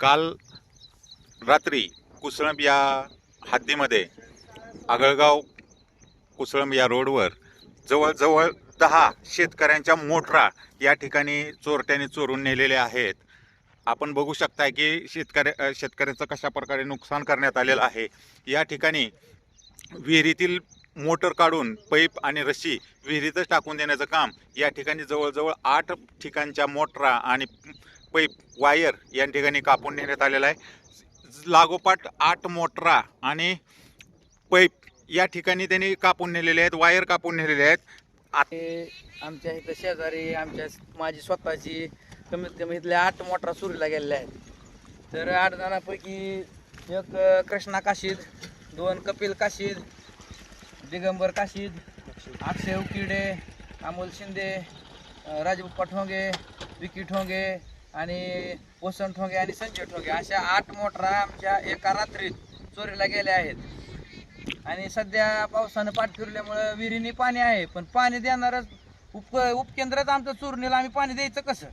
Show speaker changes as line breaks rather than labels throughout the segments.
काल रात्री कुसळंब या हद्दीमध्ये आगळगाव कुसळंब या रोडवर जवळजवळ दहा शेतकऱ्यांच्या मोटरा या ठिकाणी चोरट्याने चोरून नेलेल्या आहेत. आपण बघू शकता की शेतकऱ्या शेतकऱ्याचं कशा प्रकारे नुकसान करण्यात आलेलं आहे. या ठिकाणी विहिरीतील मोटर काढून पैप आणि रशी विहिरीतच टाकून देण्याचं काम या ठिकाणी जवळजवळ आठ ठिकाणच्या मोटरा आणि पैप वायर या ठिकाणी कापून नेण्यात आलेला आहे. लागोपाठ आठ मोटरा आणि पैप या ठिकाणी त्यांनी कापून नेलेले आहेत वायर कापून नेलेले आहेत.
हे आमच्या इथं शेजारी आमच्या माझी स्वतःची कमीत कमी इथल्या आठ मोटरा सुरीला गेलेल्या आहेत. तर आठ जणांपैकी एक कृष्णा काशीद दोन कपिल काशीद दिगंबर काशीद अक्षय उकिडे अमोल शिंदे राजबप्पा ठोंगे विकी ठोंगे आणि वसंत ठोंगे आणि संजय ठोंगे अशा आठ मोटरा आमच्या एका रात्रीत चोरीला गेल्या आहेत. आणि सध्या पावसानं पाठ फिरल्यामुळं विहिरीने पाणी आहे पण पाणी देणारच उप उपकेंद्रात आमचं चुरणीला आम्ही पाणी द्यायचं कसं?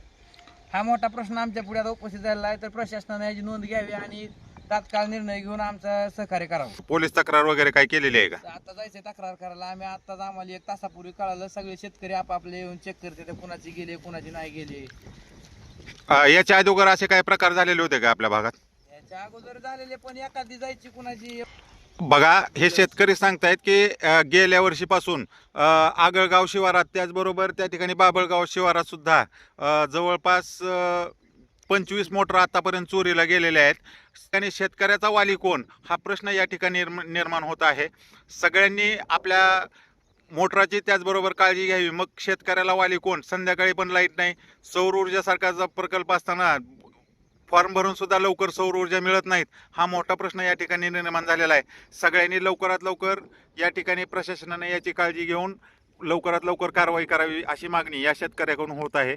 हा मोठा प्रश्न आमच्या पुढे आता उपस्थित झालेला आहे तर प्रशासनाने याची नोंद घ्यावी आणि तात्काळ निर्णय घेऊन आमचा सहकार्य करावं.
पोलीस तक्रार वगैरे काय केलेली आहे का?
आता जायचंय तक्रार करायला. आम्ही आत्ताच आम्हाला एक तासापूर्वी कळालं सगळे शेतकरी आपापले येऊन चेक करते ते कुणाची गेले कुणाची नाही गेले.
अ, याच्या अगोदर असे काही प्रकार झालेले होते का आपल्या भागात?
याच्या अगोदर झालेले पण एखादी जायची कुणाची
बघा हे शेतकरी सांगतायत की अ, गेल्या वर्षीपासून अ, आगळगाव शिवारात त्याचबरोबर त्या ठिकाणी बाबळगाव शिवारात सुद्धा अ, जवळपास पंचवीस मोटर आतापर्यंत चोरीला गेलेल्या आहेत. आणि शेतकऱ्याचा वाली कोण? हा प्रश्न या ठिकाणी निर्म- निर्माण होत आहे. सगळ्यांनी आपल्या मोटराची त्याचबरोबर काळजी घ्यावी. मग शेतकऱ्याला वाली कोण? संध्याकाळी पण लाइट नाही. सौर ऊर्जासारखा प्रकल्प असताना फॉर्म भरून सुद्धा लवकर सौर ऊर्जा मिळत नाहीत. हा मोठा प्रश्न या ठिकाणी निर्माण झालेला आहे. सगळ्यांनी लवकरात लवकर या ठिकाणी प्रशासनाने याची काळजी घेऊन लवकरात लवकर कारवाई करावी अशी मागणी या शेतकऱ्याकडून होत आहे.